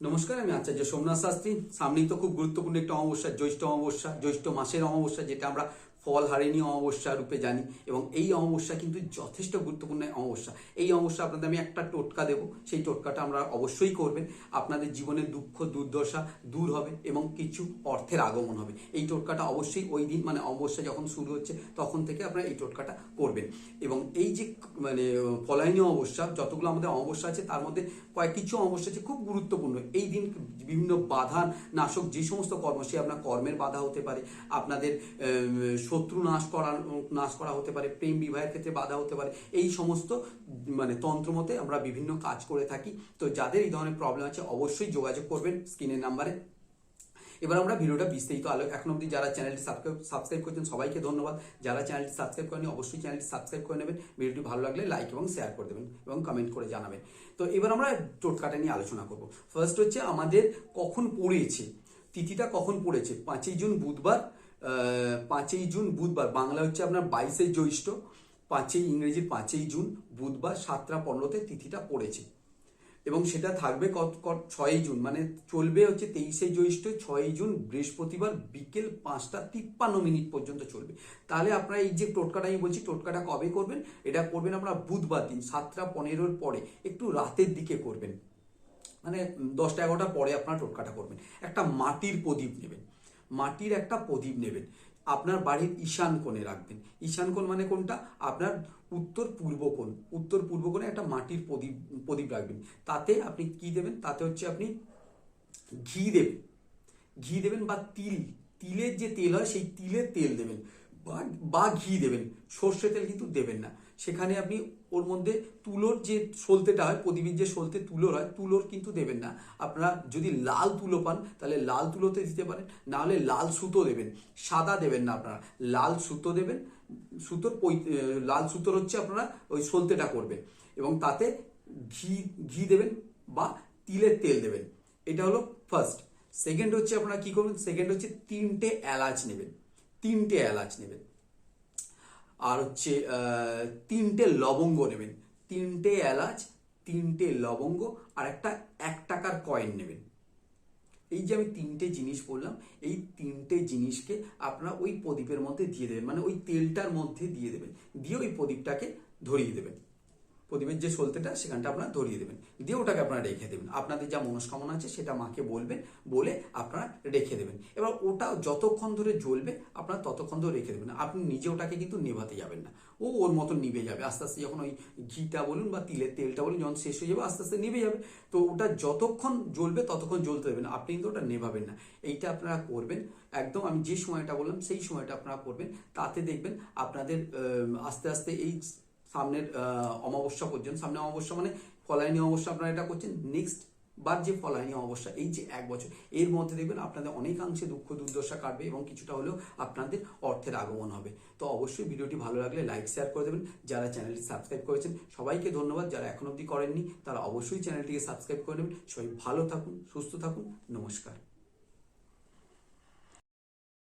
নমস্কার, আমি আচার্য সোমনাথ শাস্ত্রী। সামনেই তো খুব গুরুত্বপূর্ণ একটা অমাবস্যা, জ্যৈষ্ঠ অমাবস্যা, জ্যৈষ্ঠ মাসের অমাবস্যা, যেটা আমরা ফল হারিণী অমাবস্যা রূপে জানি। এবং এই অমাবস্যা কিন্তু যথেষ্ট গুরুত্বপূর্ণ অমাবস্যা। এই অমাবস্যা আপনাদের আমি একটা টোটকা দেবো। সেই টোটকাটা আমরা অবশ্যই করবেন। আপনাদের জীবনের দুঃখ, দুর্দশা দূর হবে এবং কিছু অর্থের আগমন হবে। এই টোটকাটা অবশ্যই ওই দিন মানে অমাবস্যা যখন শুরু হচ্ছে, তখন থেকে আপনারা এই টোটকাটা করবেন। এবং এই যে মানে ফলাইনী অমাবস্যা, যতগুলো আমাদের অমাবস্যা আছে, তার মধ্যে কয়েক কিছু অমাবস্যা আছে খুব গুরুত্বপূর্ণ। এই দিন বিভিন্ন বাধা নাশক যে সমস্ত কর্ম, সে আপনার কর্মের বাধা হতে পারে। আপনাদের শত্রু নাশ করা নাশ করা হতে পারে, প্রেম বিবাহের ক্ষেত্রে বাধা হতে পারে, এই সমস্ত মানে তন্ত্রমতে আমরা বিভিন্ন কাজ করে থাকি। তো যাদের এই ধরনের প্রবলেম আছে, অবশ্যই যোগাযোগ করবেন স্ক্রিনের নাম্বারে। এবার আমরা ভিডিওটা বিস্তারিত আলো এখন অবধি যারা চ্যানেলটি সাবস্ক্রাইব সাবস্ক্রাইব করছেন, সবাইকে ধন্যবাদ। যারা চ্যানেলটি সাবস্ক্রাইব করেনি অবশ্যই চ্যানেলটি সাবস্ক্রাইব করে নেবেন। ভিডিওটি ভালো লাগলে লাইক এবং শেয়ার করে দেবেন এবং কমেন্ট করে জানাবেন। তো এবার আমরা টোটকাটা নিয়ে আলোচনা করব। ফার্স্ট হচ্ছে আমাদের কখন পড়েছে, তিথিটা কখন পড়েছে? পাঁচই জুন, বুধবার পাঁচই জুন বুধবার বাংলা হচ্ছে আপনার বাইশে জ্যৈষ্ঠ, পাঁচই ইংরেজির পাঁচই জুন বুধবার সাতটা পনেরোতে তিথিটা পড়েছে। এবং সেটা থাকবে কত ছয়ই জুন মানে চলবে হচ্ছে তেইশে জ্যৈষ্ঠ, ছয়ই জুন বৃহস্পতিবার বিকেল পাঁচটা তিপ্পান্ন মিনিট পর্যন্ত চলবে। তাহলে আপনারা এই যে টোটকাটা আমি বলছি, টোটকাটা কবে করবেন? এটা করবেন আপনারা বুধবার দিন, সাতটা পনেরোর পরে, একটু রাতের দিকে করবেন। মানে দশটা এগারোটা পরে আপনারা টোটকাটা করবেন। একটা মাটির প্রদীপ নেবেন। মাটির একটা প্রদীপ নেবেন। আপনার বাড়ির ঈশান কোণে রাখবেন। ঈশান কোণ মানে কোনটা? আপনার উত্তর পূর্ব কোণ। উত্তর পূর্ব কোণে একটা মাটির প্রদীপ প্রদীপ রাখবেন। তাতে আপনি কি দেবেন? তাতে হচ্ছে আপনি ঘি দেবেন। ঘি দেবেন বা তিল। তিলের যে তেল হয়, সেই তিলের তেল দেবেন। বা ঘি দেবেন, সর্ষে তেল কিন্তু দেবেন না। সেখানে আপনি ওর মধ্যে তুলোর যে সলতেটা হয়, প্রদীপের যে সলতে তুলোর হয়, তুলোর কিন্তু দেবেন না। আপনারা যদি লাল তুলো পান, তাহলে লাল তুলোতে দিতে পারেন, না হলে লাল সুতো দেবেন। সাদা দেবেন না আপনারা, লাল সুতো দেবেন। সুতোর লাল সুতোর হচ্ছে আপনারা ওই সলতেটা করবেন এবং তাতে ঘি ঘি দেবেন বা তিলের তেল দেবেন। এটা হলো ফার্স্ট সেকেন্ড হচ্ছে আপনারা কি করবেন? সেকেন্ড হচ্ছে তিনটে এলাচ নেবেন। তিনটে এলাচ নেবেন। আর হচ্ছে তিনটে লবঙ্গ নেবেন। তিনটে এলাচ, তিনটে লবঙ্গ আর একটা এক টাকার কয়েন নেবেন। এই যে আমি তিনটে জিনিস বললাম, এই তিনটে জিনিসকে আপনার ওই প্রদীপের মধ্যে দিয়ে দেবেন। মানে ওই তেলটার মধ্যে দিয়ে দেবেন। দিয়ে ওই প্রদীপটাকে ধরিয়ে দেবেন। প্রদীপের যে সলতেটা, সেখানটা আপনারা ধরিয়ে দেবেন। দিয়ে ওটাকে আপনারা রেখে দেবেন। আপনাদের যা মনস্কামনা আছে, সেটা মাকে বলবেন, বলে আপনারা রেখে দেবেন। এবার ওটা যতক্ষণ ধরে জ্বলবে, আপনারা ততক্ষণ ধরে রেখে দেবেন। আপনি নিজে ওটাকে কিন্তু নেভাতে যাবেন না। ও ওর মতন নিভে যাবে। আস্তে আস্তে যখন ওই ঘিটা বলুন বা তিলের তেলটা বলুন যখন শেষ হয়ে যাবে, আস্তে আস্তে নিভে যাবে। তো ওটা যতক্ষণ জ্বলবে, ততক্ষণ জ্বলতে দেবেন আপনি কিন্তু ওটা নেভাবেন না। এইটা আপনারা করবেন। একদম আমি যে সময়টা বললাম, সেই সময়টা আপনারা করবেন। তাতে দেখবেন আপনাদের আস্তে আস্তে এই সামনের অমাবস্যা পর্যন্ত, সামনে অমাবস্যা মানে ফলাইনি অমাবস্যা আপনারা এটা করছেন নেক্সট বার যে ফলাইনি অমাবস্যা, এই যে এক বছর, এর মধ্যে দেখবেন আপনাদের অনেকাংশে দুঃখ দুর্দশা কাটবে এবং কিছুটা হলেও আপনাদের অর্থের আগমন হবে। তো অবশ্যই ভিডিওটি ভালো লাগলে লাইক শেয়ার করে দেবেন, যারা চ্যানেলটি সাবস্ক্রাইব করেছেন, সবাইকে ধন্যবাদ, যারা এখন অবধি করেননি, তারা অবশ্যই চ্যানেলটিকে সাবস্ক্রাইব করে নেবেন। সবাই ভালো থাকুন, সুস্থ থাকুন, নমস্কার।